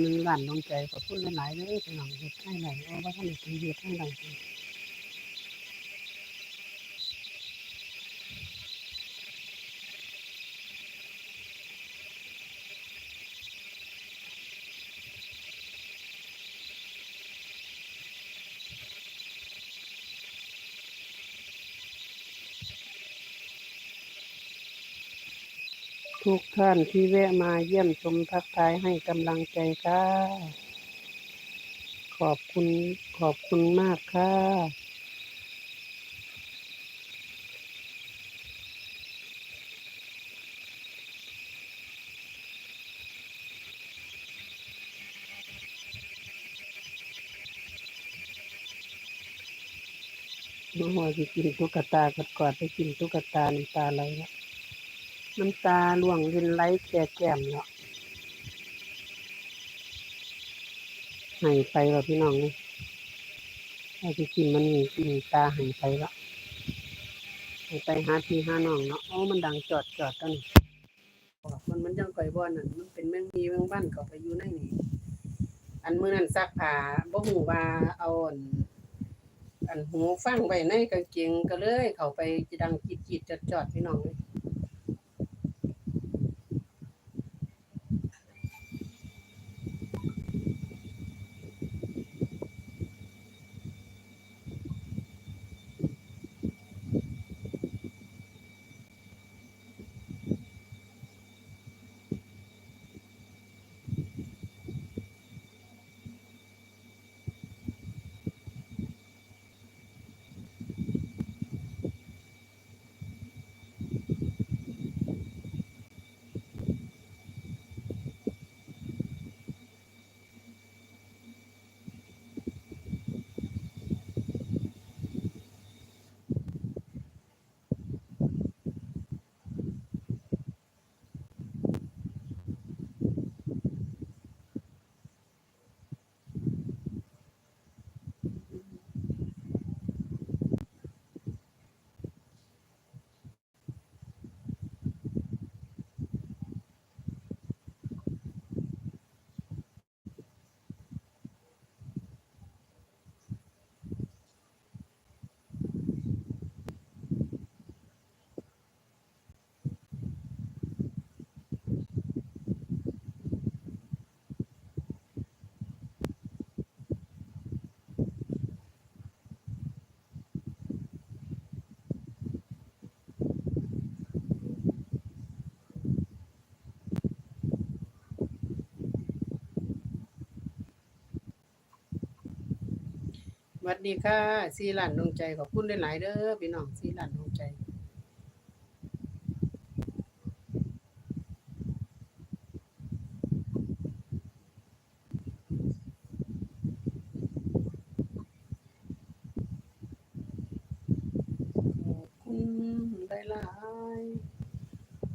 หนึ่งล้านดวงใจขอบคุณหลายๆเลยพี่น้องเฮ็ดให้ไหนเอาว่าท่านเป็นเฮ็ดให้ไหน ทุกท่านที่แวะมาเยี่ยมชมทักทายให้กำลังใจค่ะ ขอบคุณขอบคุณมากค่ะน้องหัวสิกินตุ๊กตากอดกอดไปกินตุ๊กตาน้ำตาไหลแล้ว น้ำตาล่วงรินไหลแก่แก้มเนาะให้ไปแล้วพี่น้องนี่ถ้าสิกินมันนี่กินตาให้ไปแล้วให้ไปหาพี่หาน้องเนาะโอ้มันดังจอดจอดกันมันมันยังก่อยบ่อนนั่นมันเป็นแมงมีแมงบ้านเขาไปอยู่ในนี่อันมื้อนั้นซักผ้าบ่ฮู้ว่าเอาอันอันหูฟังไว้ในกางเกงก็เลย เข้าไปจะดังจิตจิตจอดจอดพี่น้องเลย วัสดีค่ะซีหลานดวงใจขอบคุณได้หลายเด้อพี่น้องซีหลานดวงใจขอบคุณหลาย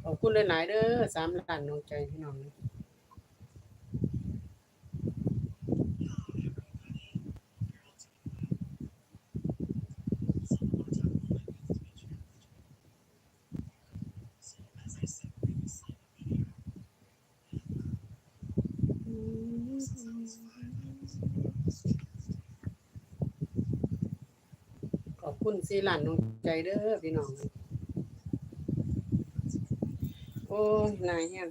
ขอบคุณหลายๆเด้อสามล้านดวงใจพี่น้อง คุณสีหลานดวงใจเด้อพี่น้อง โอ้ยนายเฮีย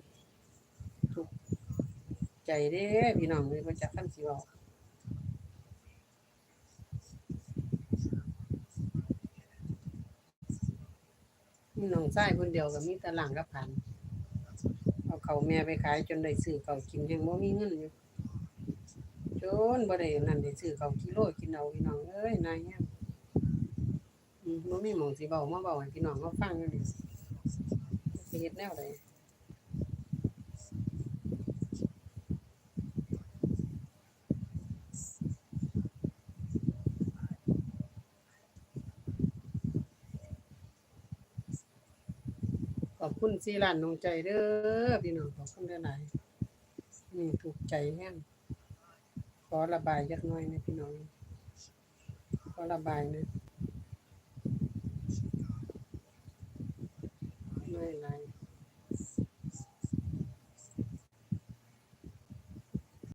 ทุกใจเด้อพี่น้องเลยมาจากขั้นสิเวามีน้องชายคนเดียวก็มีตะหลังกับพันเอาเขาแม่ไปขายจนได้ซื้อเขากินยังบ่มีเงินอยู่จนบ่ได้นั่นได้ซื้อเขากิโลกินเอาพี่น้องเอ้ยนายเฮีย มบ่มีหมองสิเว้ามาเว้าให้พี่น้องเขาฟังอยู่นี่สิเฮ็ดแนวใดขอบคุณสีล้านดวงใจเด้อพี่น้องขอบคุณหลายๆนี่ถูกใจแฮงขอระบายจักหน่อยนะพี่น้องขอระบายนะ ไม่ไร